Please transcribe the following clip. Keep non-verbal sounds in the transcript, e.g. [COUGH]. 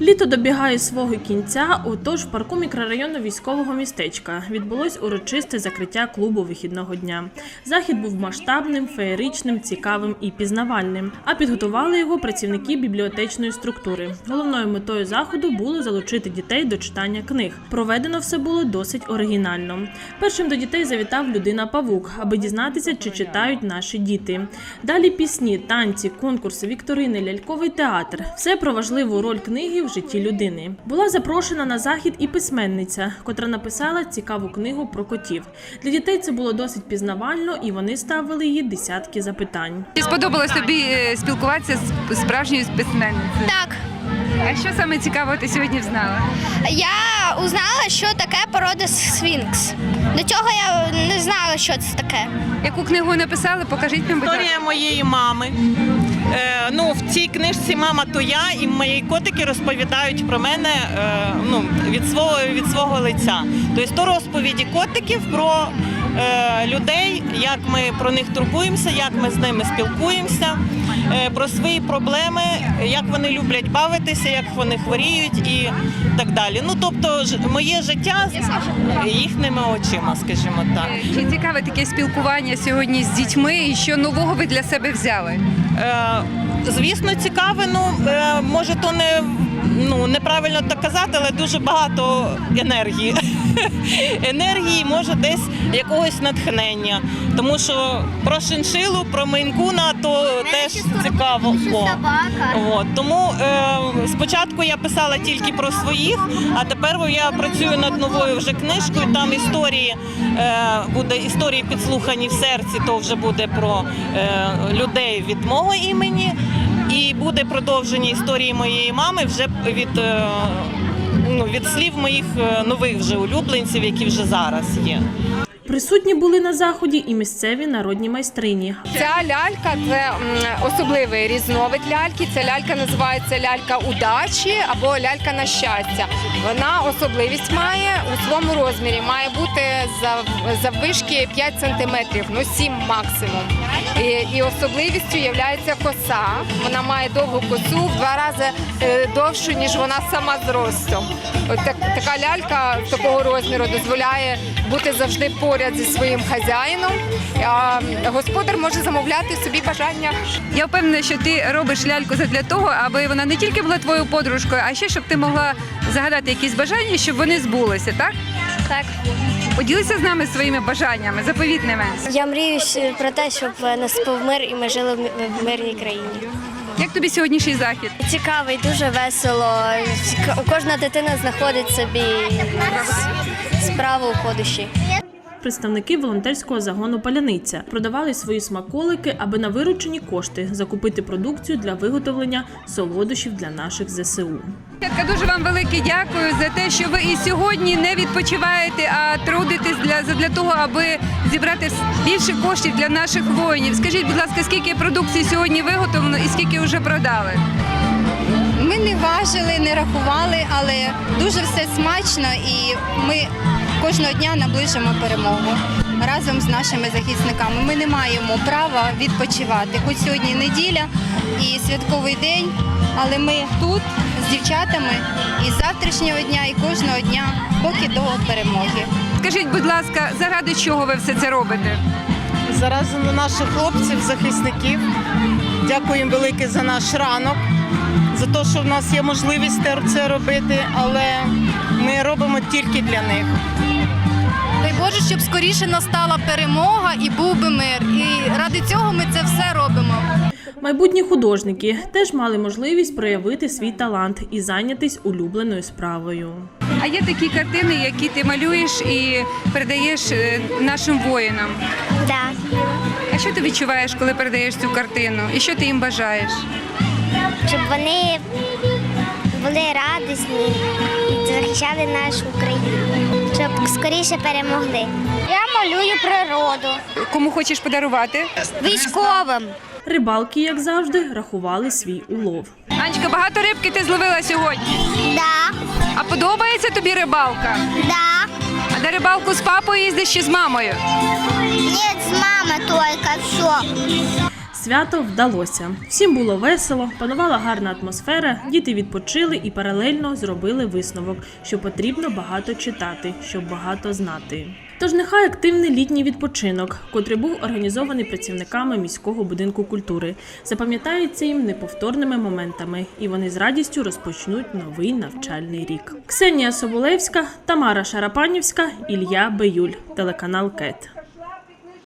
Літо добігає свого кінця. Отож, в парку мікрорайону військового містечка відбулось урочисте закриття клубу вихідного дня. Захід був масштабним, феєричним, цікавим і пізнавальним. А підготували його працівники бібліотечної структури. Головною метою заходу було залучити дітей до читання книг. Проведено все було досить оригінально. Першим до дітей завітав людина Павук, аби дізнатися, чи читають наші діти. Далі пісні, танці, конкурси, вікторини, ляльковий театр все про важливу роль книги житті людини. Була запрошена на захід і письменниця, котра написала цікаву книгу про котів. Для дітей це було досить пізнавально, і вони ставили їй десятки запитань. Чи сподобалось тобі е, спілкуватися з справжньою письменницею? Так, А що саме цікавого ти сьогодні взнала? я узнала, що таке порода сфінкс. До цього я не знала, що це таке. Яку книгу написали? Покажіть нам, будь ласка. Історія моєї мами. Е, ну, в цій книжці мама то я, і мої котики розповідають про мене е, ну, від свого від свого лиця. Тобто то розповіді котиків про людей, як ми про них турбуємося, як ми з ними спілкуємося, е, про свої проблеми, як вони люблять бавитися, як вони хворіють і так далі. Ну тобто, моє життя їхніми очима, скажімо так. Чи цікаве таке спілкування сьогодні з дітьми і що нового ви для себе взяли? Е, Звісно, цікаве. Ну е, може, то не ну неправильно так казати, але дуже багато енергії. [LAUGHS] енергії, може, десь якогось натхнення. Тому що про шиншилу, про мейнкуна, то теж цікаво. О. От тому е, спочатку я писала тільки про своїх, а тепер я працюю над новою вже книжкою. Там історії е, буде історії підслухані в серці. То вже буде про е, людей від мого імені, і буде продовження історії моєї мами вже від. Е, Ну, від слів моїх е, нових вже улюбленців, які вже зараз є. Присутні були на заході і місцеві народні майстрині. Ця лялька це особливий різновид ляльки. Ця лялька називається лялька удачі або лялька на щастя. Вона особливість має у своєму розмірі. Має бути зав- заввишки 5 сантиметрів, ну 7 максимум. І, і особливістю є коса. Вона має довгу косу в два рази е, довшу, ніж вона сама зростом. От так, така лялька такого розміру дозволяє бути завжди поряд зі своїм хазяїном. А господар може замовляти собі бажання. Я впевнена, що ти робиш ляльку для того, аби вона не тільки була твоєю подружкою, а ще щоб ти могла загадати якісь бажання, щоб вони збулися, так? Так. Поділися з нами своїми бажаннями, заповітними. Я мрію про те, щоб наступив мир і ми жили в в мирній країні. Як тобі сьогоднішній захід? Цікавий, дуже весело. Кожна дитина знаходить собі с- справу у ходощі. Представники волонтерського загону Паляниця продавали свої смаколики, аби на виручені кошти закупити продукцію для виготовлення солодощів для наших ЗСУ. Дуже вам велике дякую за те, що ви і сьогодні не відпочиваєте, а трудитесь для, для того, аби зібрати більше коштів для наших воїнів. Скажіть, будь ласка, скільки продукції сьогодні виготовлено і скільки вже продали? Важили, не рахували, але дуже все смачно і ми кожного дня наближимо перемогу разом з нашими захисниками. Ми не маємо права відпочивати. Хоч сьогодні неділя і святковий день, але ми тут з дівчатами і з завтрашнього дня, і кожного дня, поки до перемоги. Скажіть, будь ласка, заради чого ви все це робите? Заради наших хлопців, захисників. Дякуємо велике за наш ранок, за те, що в нас є можливість це робити, але ми робимо тільки для них. Дай Боже, щоб скоріше настала перемога і був би мир. І ради цього ми це все робимо. Майбутні художники теж мали можливість проявити свій талант і зайнятись улюбленою справою. А є такі картини, які ти малюєш і передаєш е, нашим воїнам. Так. А що ти відчуваєш, коли передаєш цю картину? І що ти їм бажаєш? Щоб вони були радісні і захищали нашу Україну, щоб скоріше перемогли. Я малюю природу. Кому хочеш подарувати? Військовим. Рибалки, як завжди, рахували свій улов. Анечка, багато рибки ти зловила сьогодні. Да, А подобається тобі рибалка? да. А на рибалку з папою їздиш чи з мамою? Нет, з мамою тільки все. Свято вдалося. Всім було весело, панувала гарна атмосфера, діти відпочили і паралельно зробили висновок, що потрібно багато читати, щоб багато знати. Тож нехай активний літній відпочинок, котрий був організований працівниками міського будинку культури, запам'ятається їм неповторними моментами, і вони з радістю розпочнуть новий навчальний рік. Ксенія Соболевська, Тамара Шарапанівська, Ілля Беюль, телеканал КЕТ.